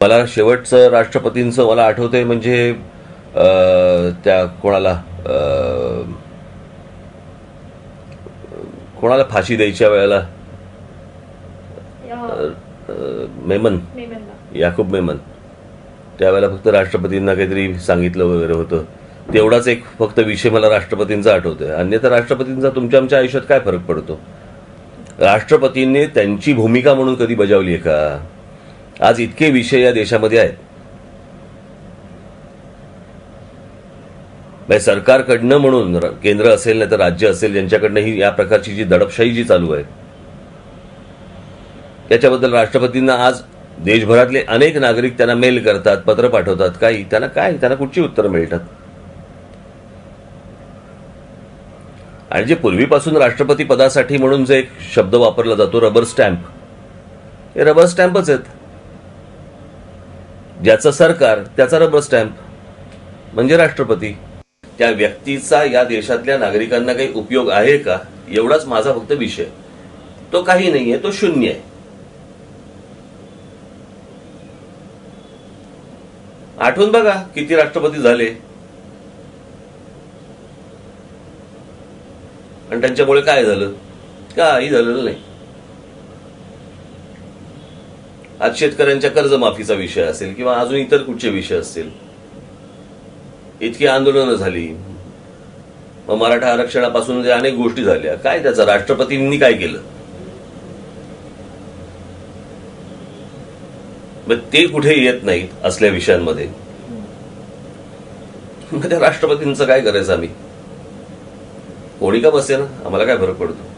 मला शेवटचं राष्ट्रपतींचं मला आठवतंय म्हणजे अं, त्या कोणाला कोणाला फाशी द्यायच्या वेळेला? मेमन. याकूब मेमन. त्यावेळेला फक्त राष्ट्रपतींना काहीतरी सांगितलं वगैरे होतं. तेवढाच एक फक्त विषय मला राष्ट्रपतींचा आठवतोय. अन्यथा राष्ट्रपतींचा तुमच्या आमच्या आयुष्यात काय फरक पडतो? राष्ट्रपतींनी त्यांची भूमिका म्हणून कधी बजावली आहे का? आज इतके विषय या देशामध्ये आहेत. म्हणजे सरकारकडनं म्हणून केंद्र असेल नाही तर राज्य असेल ज्यांच्याकडनं ही या प्रकारची जी दडपशाही जी चालू आहे. त्याच्याबद्दल राष्ट्रपतींना आज देशभरातले अनेक नागरिक त्यांना मेल करतात पत्र पाठवतात काही. त्यांना काय? त्यांना कुठची उत्तरं मिळतात? आणि जे पूर्वीपासून राष्ट्रपती पदासाठी म्हणून जे एक शब्द वापरला जातो रबर स्टॅम्प. हे रबर स्टॅम्पच आहेत. ज्याचं सरकार त्याचा रबर स्टॅम्प म्हणजे राष्ट्रपती. त्या व्यक्तीचा या देशातल्या नागरिकांना काही उपयोग आहे का? एवढाच माझा फक्त विषय. तो काही नाहीये तो शून्य आहे. आठवून बघा किती राष्ट्रपती झाले. आणि त्यांच्यामुळे काय झालं? काही झालेलं नाही. आज शेतकऱ्यांच्या कर्जमाफीचा विषय असेल किंवा अजून इतर कुठचे विषय असतील. इतकी आंदोलनं झाली. मग मराठा आरक्षणापासून जे अनेक गोष्टी झाल्या. काय त्याचं? राष्ट्रपतींनी काय केलं? मग ते कुठे येत नाहीत असल्या विषयांमध्ये? मग त्या राष्ट्रपतींचं काय करायचं आम्ही? कोणी का बसे ना आम्हाला काय फरक पडतो?